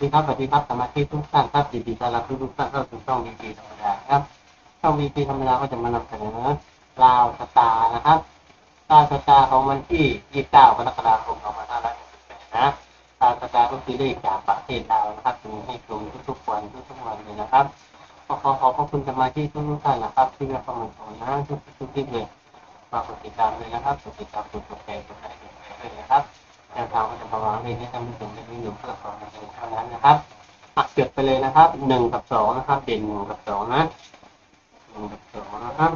ดีครับสวัสดีครับสมาชิกทุกท่านครับยินดีต้อนรับทุกท่านเข้าสู่ช่องวีพีธรรมดาครับช่องวีพีธรรมดาก็จะมานำเสนอลาวสตาร์นะครับลาวสตาร์ของวันที่ 29 กรกฎาคม 2568นะลาวสตาร์ก็คือเลขจากประเทศลาวนะครับมีให้ชมทุกๆวันทุกๆวันเลยนะครับขอขอขอบคุณสมาชิกทุกท่านนะครับ ที่เข้ามาชมนะทุกทุกที่เลยฝากกดติดตามเลยนะครับกดติดตามกดกดแชร์กดไลค์กดแชร์ด้วยนะครับ แนวทาก็จะประมาณนี้ให้ท่านผู้ชมได้ยินอยู่เพื่อความบันเทิงเท่านั้นนะครับปักเกิดไปเลยนะครับหนึ่งกับสองนะครับ เด่นหนึ่งกับสองนะหนึ่งกับสองนะครับ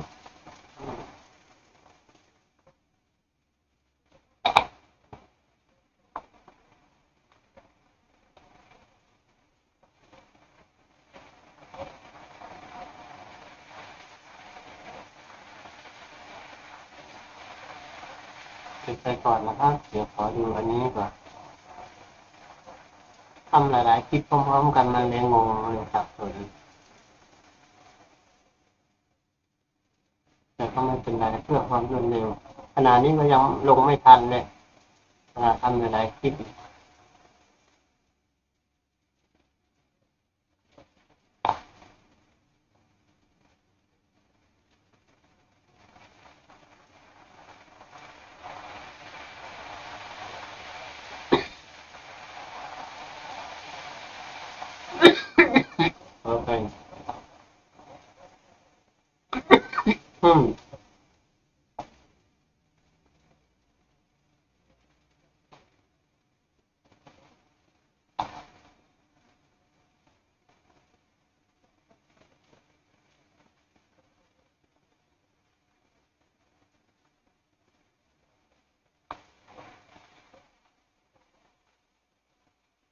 ปิดไปก่อนนะครับ เดี๋ยวขอดูอันนี้ก่อนทำหลาย ๆ คลิปพร้อม ๆ กันมันเลยงงเลยครับตัวนี้แต่ก็ไม่เป็นไรเพื่อความรวดเร็วขณะนี้ก็ยังลงไม่ทันเลยขณะทำหลาย ๆ คลิป โอเคอืม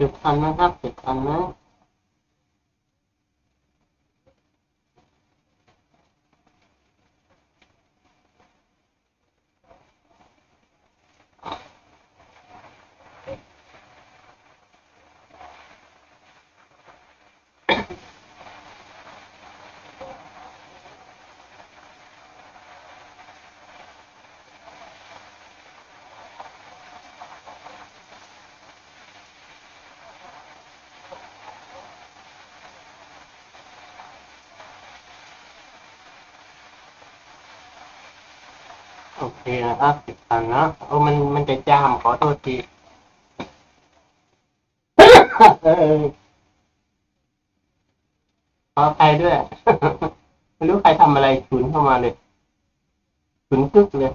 เจ็ดพันนะครับเจ็ดพันนะ โอเคนะครับสิบพันนะโอ้มันมันจะจามขอโทษทีเออขอใครด้วย ไม่รู้ใครทำอะไรฉุนเข้ามาเลยฉุนตึกเลย